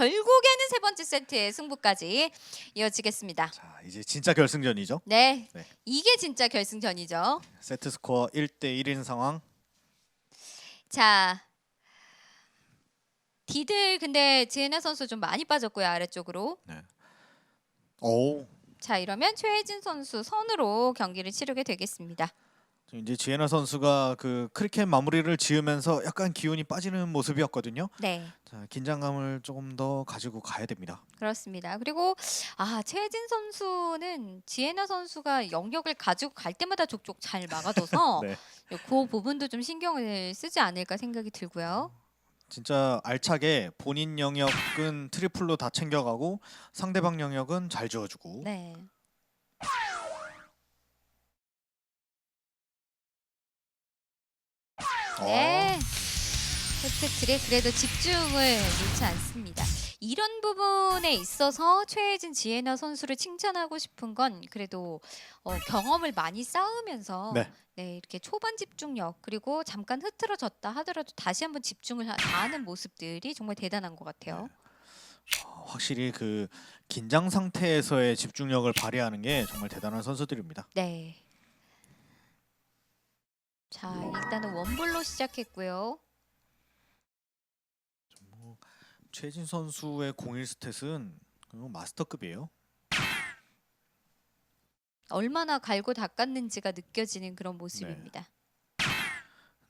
결국에는 세 번째 세트의 승부까지 이어지겠습니다. 자, 이제 진짜 결승전이죠. 네, 네. 이게 진짜 결승전이죠. 세트 스코어 1대 1인 상황. 자, 디들 근데 지혜나 선수 좀 많이 빠졌고요 아래쪽으로. 오. 자 이러면 최혜진 선수 선으로 경기를 치르게 되겠습니다. 이제 지혜나 선수가 그 크리켓 마무리를 지으면서 약간 기운이 빠지는 모습이었거든요. 네. 자, 긴장감을 조금 더 가지고 가야 됩니다. 그렇습니다. 그리고 아 최진 선수는 지혜나 선수가 영역을 가지고 갈 때마다 족족 잘 막아둬서 네. 그 부분도 좀 신경을 쓰지 않을까 생각이 들고요. 진짜 알차게 본인 영역은 트리플로 다 챙겨가고 상대방 영역은 잘 지어주고. 네. 네. 혜택들에 그래도 집중을 놓지 않습니다. 이런 부분에 있어서 최혜진 지혜나 선수를 칭찬하고 싶은 건 그래도 어, 경험을 많이 쌓으면서 네. 네, 이렇게 초반 집중력 그리고 잠깐 흐트러졌다 하더라도 다시 한번 집중을 하- 다하는 모습들이 정말 대단한 것 같아요. 어, 확실히 그 긴장 상태에서의 집중력을 발휘하는 게 정말 대단한 선수들입니다. 네. 자 일단은 원볼로 시작했고요. 뭐, 최진 선수의 공일 스탯은 그거 마스터급이에요. 얼마나 갈고 닦았는지가 느껴지는 그런 모습입니다.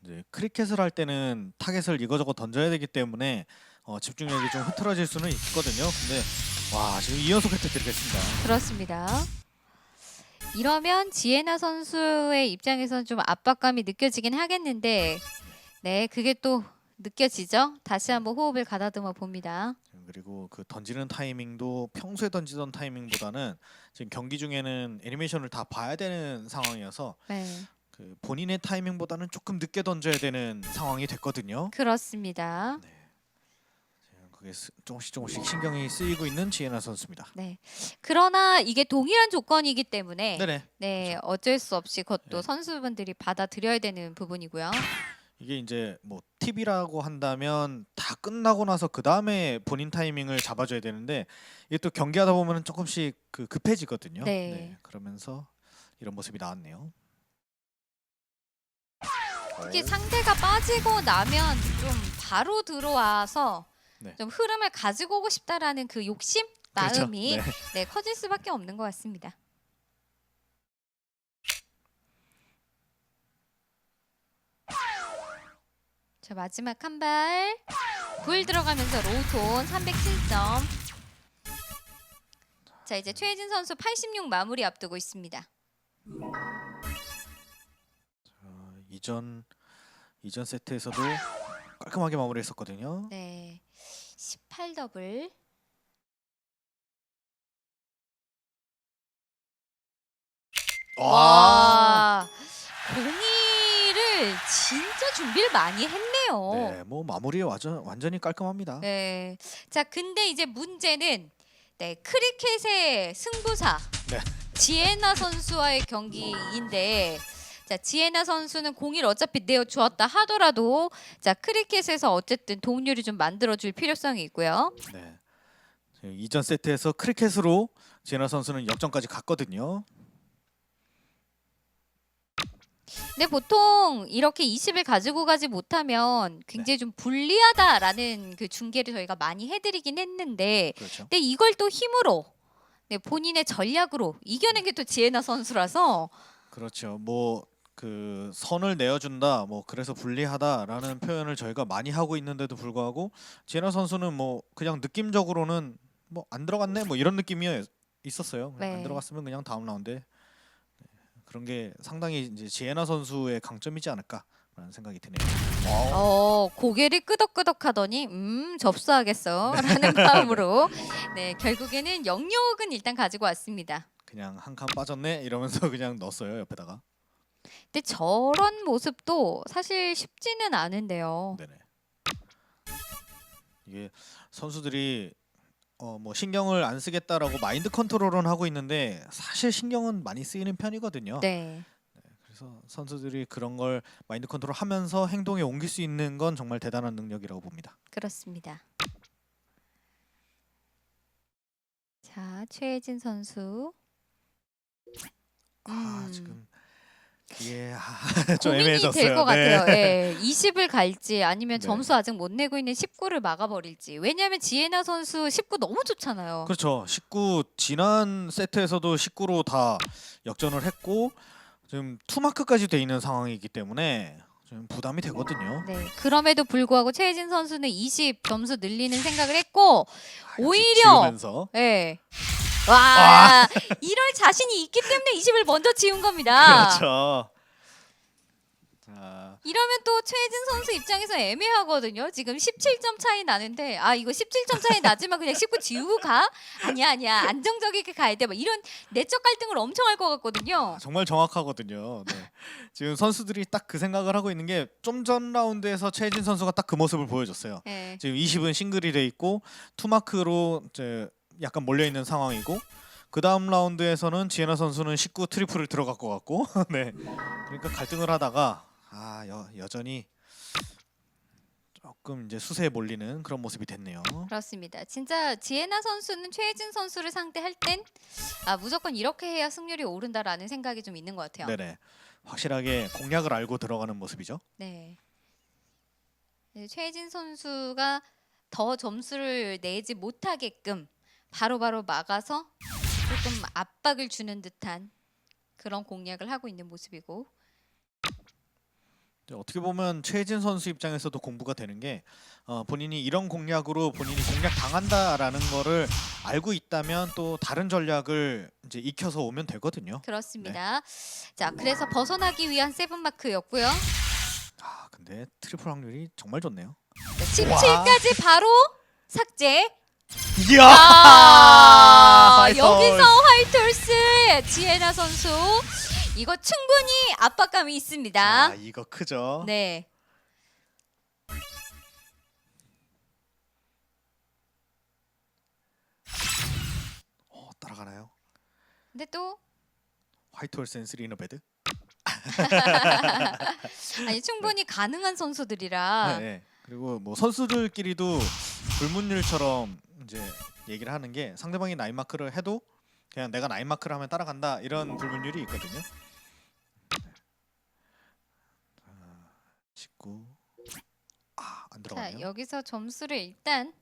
이제 크리켓을 할 때는 타겟을 이거저거 던져야 되기 때문에 어, 집중력이 좀 흐트러질 수는 있거든요. 근데 와 지금 이연속 혜택 드리겠습니다. 그렇습니다. 이러면 지혜나 선수의 입장에서는 좀 압박감이 느껴지긴 하겠는데, 네, 그게 또 느껴지죠? 다시 한번 호흡을 가다듬어 봅니다. 그리고 그 던지는 타이밍도 평소에 던지던 타이밍보다는 지금 경기 중에는 애니메이션을 다 봐야 되는 상황이어서 네, 그 본인의 타이밍보다는 조금 늦게 던져야 되는 상황이 됐거든요. 그렇습니다. 지금 그게 스- 조금씩 조금씩 신경이 쓰이고 있는 지혜나 선수입니다. 네. 그러나 이게 동일한 조건이기 때문에, 네 네. 네, 어쩔 수 없이 그것도 네. 선수분들이 받아들여야 되는 부분이고요. 이게 이제 뭐 팁이라고 한다면 다 끝나고 나서 그 다음에 본인 타이밍을 잡아줘야 되는데 이게 또 경기하다 보면은 조금씩 그 급해지거든요. 네. 그러면서 이런 모습이 나왔네요. 특히 오. 상대가 빠지고 나면 좀 바로 들어와서 네. 좀 흐름을 가지고 오고 싶다라는 그 욕심 그렇죠. 마음이 네. 네, 커질 수밖에 없는 것 같습니다. 자 마지막 한 발. 불 들어가면서 로우톤 307점. 자 이제 최혜진 선수 86 마무리 앞두고 있습니다. 어, 이전 이전 세트에서도 깔끔하게 마무리했었거든요. 네. 18 더블. 와. 공이를 진짜 준비를 많이 했네요. 네, 뭐 마무리 완전 완전히 깔끔합니다. 네. 자, 근데 이제 문제는 네, 크리켓의 승부사 네. 지에나 선수와의 경기인데 자, 지에나 선수는 공을 어차피 내어 주었다 하더라도 자, 크리켓에서 어쨌든 동률이 좀 만들어 줄 필요성이 있고요. 네. 지금 이전 세트에서 크리켓으로 지혜나 선수는 역전까지 갔거든요. 근데 보통 이렇게 20을 가지고 가지 못하면 굉장히 좀 불리하다라는 그 중계를 저희가 많이 해드리긴 했는데 그렇죠. 근데 이걸 또 힘으로 네, 본인의 전략으로 이겨낸 게 또 지혜나 선수라서 그렇죠. 뭐 그 선을 내어준다, 뭐 그래서 불리하다라는 표현을 저희가 많이 하고 있는데도 불구하고 지혜나 선수는 뭐 그냥 느낌적으로는 뭐 안 들어갔네, 뭐 이런 느낌이 있었어요. 네. 안 들어갔으면 그냥 다음 라운드 네. 그런 게 상당히 이제 지혜나 선수의 강점이지 않을까라는 생각이 드네요. 어, 고개를 끄덕끄덕 하더니 음 접수하겠어 라는 마음으로 네 결국에는 영역은 일단 가지고 왔습니다. 그냥 한 칸 빠졌네 이러면서 그냥 넣었어요 옆에다가. 근데 저런 모습도 사실 쉽지는 않은데요. 네네. 이게 선수들이 어 뭐 신경을 안 쓰겠다라고 마인드 컨트롤은 하고 있는데 사실 신경은 많이 쓰이는 편이거든요. 네. 그래서 선수들이 그런 걸 마인드 컨트롤 하면서 행동에 옮길 수 있는 건 정말 대단한 능력이라고 봅니다. 그렇습니다. 자, 최혜진 선수. 아 음. 지금 이게 아, 좀 고민이 애매해졌어요. 될것 네. 같아요. 예. 20을 갈지 아니면 네. 점수 아직 못 내고 있는 19를 막아버릴지. 왜냐하면 지혜나 선수 19 너무 좋잖아요. 그렇죠. 19 지난 세트에서도 19로 다 역전을 했고 지금 투마크까지 돼 있는 상황이기 때문에 좀 부담이 되거든요. 네. 그럼에도 불구하고 최혜진 선수는 20 점수 늘리는 생각을 했고 아, 오히려 지우면서 예. 와, 이럴 자신이 있기 때문에 20을 먼저 지운 겁니다. 그렇죠. 자, 이러면 또 최혜진 선수 입장에서 애매하거든요. 지금 17점 차이 나는데 아 이거 17점 차이 나지만 그냥 19 지우고 가? 아니야 아니야 안정적이게 가야 돼. 막 이런 내적 갈등을 엄청 할 것 같거든요. 정말 정확하거든요. 네. 지금 선수들이 딱 그 생각을 하고 있는 게 좀 전 라운드에서 최진 선수가 딱 그 모습을 보여줬어요. 예. 지금 20은 싱글이 돼 있고 투마크로 이제 약간 몰려 있는 상황이고 그 다음 라운드에서는 지혜나 선수는 19 트리플을 들어갈 것 같고 네 그러니까 갈등을 하다가 아 여, 여전히 조금 이제 수세에 몰리는 그런 모습이 됐네요. 그렇습니다. 진짜 지혜나 선수는 최혜진 선수를 상대할 땐 아, 무조건 이렇게 해야 승률이 오른다라는 생각이 좀 있는 것 같아요. 네네 확실하게 공략을 알고 들어가는 모습이죠. 네. 네, 최혜진 선수가 더 점수를 내지 못하게끔 바로 바로 막아서 조금 압박을 주는 듯한 그런 공략을 하고 있는 모습이고 네, 어떻게 보면 최진 선수 입장에서도 공부가 되는 게 어, 본인이 이런 공략으로 본인이 공략 당한다라는 거를 알고 있다면 또 다른 전략을 이제 익혀서 오면 되거든요. 그렇습니다. 자, 그래서 벗어나기 위한 세븐 마크였고요. 아 근데 트리플 확률이 정말 좋네요. 17까지 바로 삭제. 이야! 아, 여기서 홀스. 화이트홀스 지혜나 선수 이거 충분히 압박감이 있습니다. 아 이거 크죠. 네. 어, 따라가나요? 근데 또 화이트 홀스 앤 쓰리 인 베드? 아니 충분히 가능한 선수들이라 네, 네. 그리고 뭐 선수들끼리도 불문율처럼 이제 얘기를 하는 게 상대방이 나인 마크를 해도 그냥 내가 나인 마크를 하면 따라간다 이런 불문율이 있거든요. 자, 19. 아, 안자 들어가네요. 여기서 점수를 일단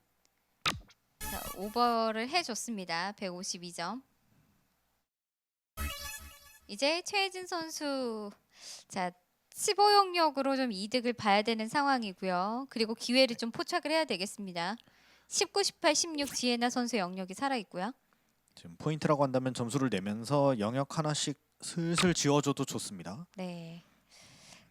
자, 오버를 해줬습니다. 152점. 이제 최혜진 선수 자 15 영역으로 좀 이득을 봐야 되는 상황이고요. 그리고 기회를 좀 포착을 해야 되겠습니다. 19, 18, 16 지혜나 선수 영역이 살아 있고요. 지금 포인트라고 한다면 점수를 내면서 영역 하나씩 슬슬 지워줘도 좋습니다. 네.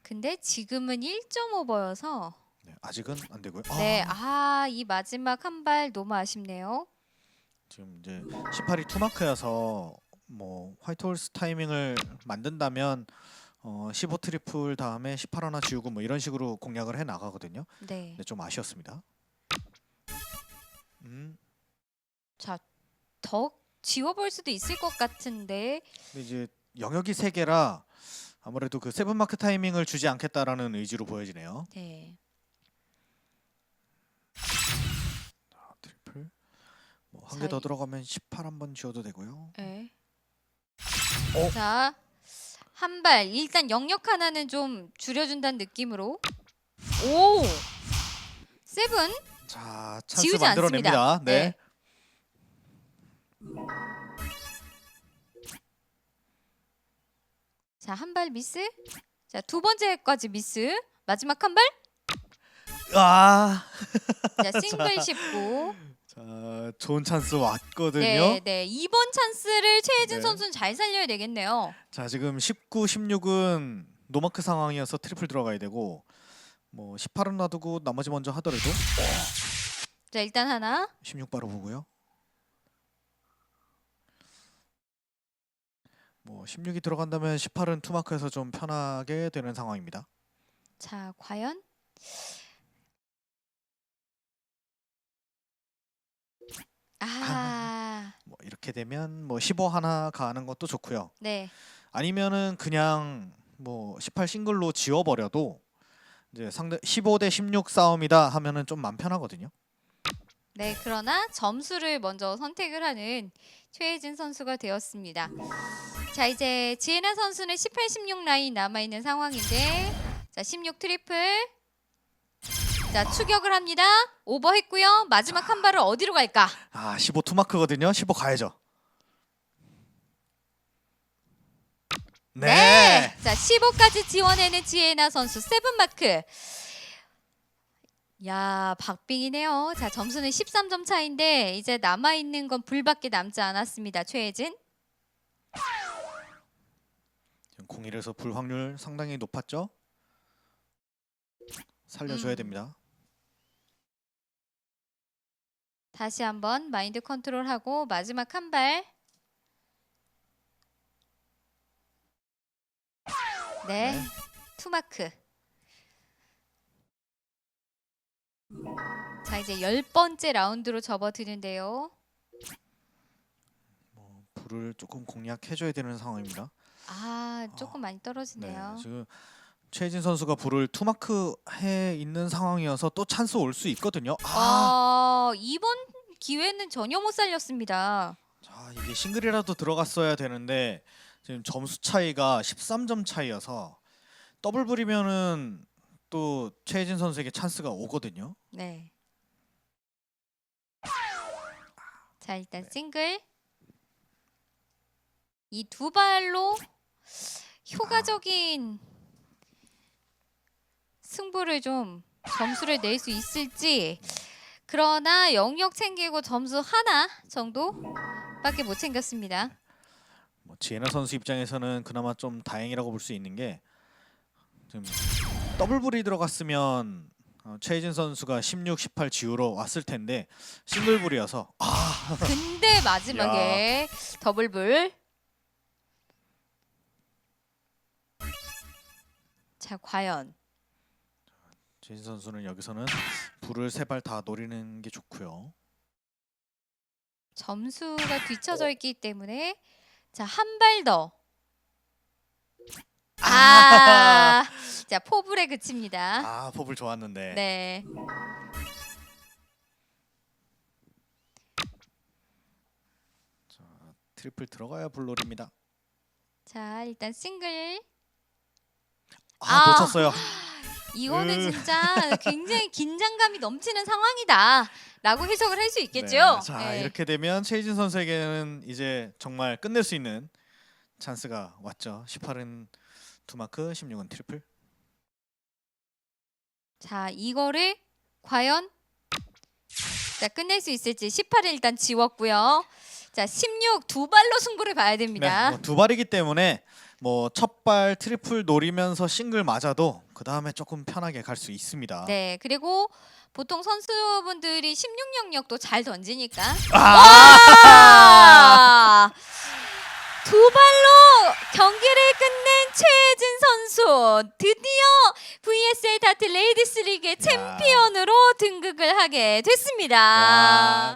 근데 지금은 1.5버여서 네, 아직은 안 되고요. 네, 아, 아, 이 마지막 한 발 너무 아쉽네요. 지금 이제 18이 투마크여서 뭐 화이트 홀스 타이밍을 만든다면 어, 15 트리플 다음에 18 하나 지우고 뭐 이런 식으로 공략을 해 나가거든요. 네. 근데 좀 아쉬웠습니다. 음, 자, 더 지워볼 수도 있을 것 같은데 근데 이제 영역이 세 개라 아무래도 그 세븐 마크 타이밍을 주지 않겠다라는 의지로 보여지네요. 네. 아, 트리플 뭐 한 개 자, 더 이- 들어가면 18 한번 지워도 되고요. 네. 어? 자, 한 발. 일단 영역 하나는 좀 줄여준다는 느낌으로. 오! 세븐 자, 찬스 지우지 만들어냅니다. 않습니다. 네. 자, 한 발 미스. 자, 두 번째까지 미스. 마지막 한 발. 아, 자, 싱글 19. 자, 좋은 찬스 왔거든요. 네, 네. 이번 찬스를 최혜진 네. 선수는 잘 살려야 되겠네요. 자 지금 19, 16은 노마크 상황이어서 트리플 들어가야 되고 뭐 18은 놔두고 나머지 먼저 하더라도 자, 일단 하나. 16 바로 보고요. 뭐 16이 들어간다면 18은 투마크에서 좀 편하게 되는 상황입니다. 자, 과연 아, 뭐 이렇게 되면 뭐 15 하나 가는 것도 좋고요. 네. 아니면은 그냥 뭐 18 싱글로 지워버려도 이제 상대 15대 16 싸움이다 하면은 좀 맘 편하거든요. 네, 그러나 점수를 먼저 선택을 하는 최혜진 선수가 되었습니다. 자, 이제 지혜나 선수는 18, 16 라인 남아 있는 상황인데, 자, 16 트리플. 자, 추격을 합니다. 오버했고요. 마지막 한 발을 어디로 갈까? 아, 15 투마크거든요. 15 가야죠. 네. 자, 15까지 지원해낸 지혜나 선수 세븐 마크. 야, 박빙이네요. 자, 점수는 13점 차인데 이제 남아 있는 건 불밖에 남지 않았습니다. 최혜진. 지금 01에서 불 확률 상당히 높았죠? 살려줘야 음. 됩니다. 다시 한번 마인드 컨트롤하고 마지막 한 발. 네. 네. 투마크. 자, 이제 열 번째 라운드로 접어드는데요. 뭐 불을 조금 공략해줘야 되는 상황입니다. 아, 조금 많이 네, 떨어지네요. 지금 최진 선수가 불을 투마크 해 있는 상황이어서 또 찬스 올 수 있거든요. 아, 아, 이번 기회는 전혀 못 살렸습니다. 자 이게 싱글이라도 들어갔어야 되는데 지금 점수 차이가 13점 차이여서 더블 불이면은 또 최진 선수에게 찬스가 오거든요. 네. 자, 일단 싱글. 이 두 발로 효과적인 승부를 좀 점수를 낼 수 있을지. 그러나 영역 챙기고 점수 하나 정도밖에 못 챙겼습니다. 뭐 지혜나 선수 입장에서는 그나마 좀 다행이라고 볼 수 있는 게 지금 더블 불이 들어갔으면 어, 최진 선수가 16, 18 지우러 왔을 텐데 싱글 불이어서 아 근데 마지막에 더블불. 자, 과연 최진 선수는 여기서는 불을 세 발 다 노리는 게 좋고요. 점수가 뒤쳐져 있기 때문에 자, 한 발 더. 아, 자, 포불에 그칩니다. 아 포불 좋았는데 네. 트리플 들어가야 불놀입니다. 자, 일단 싱글. 아, 아. 놓쳤어요. 이거는 으. 진짜 굉장히 긴장감이 넘치는 상황이다. 라고 해석을 할 수 있겠죠? 네, 자 네. 이렇게 되면 최진 선수에게는 이제 정말 끝낼 수 있는 찬스가 왔죠. 18은 투마크, 16은 트리플. 자, 이거를 과연 자, 끝낼 수 있을지 18을 일단 지웠고요. 자, 16 두 발로 승부를 봐야 됩니다. 네, 뭐두 발이기 때문에 뭐 첫 발 트리플 노리면서 싱글 맞아도 그 다음에 조금 편하게 갈 수 있습니다. 네, 그리고 보통 선수분들이 16 영역도 잘 던지니까 아! 아! 두 발로 경기를 끝낸 최혜진 선수 드디어 VSL 다트 레이디스 리그의 야. 챔피언으로 등극을 하게 됐습니다. 와.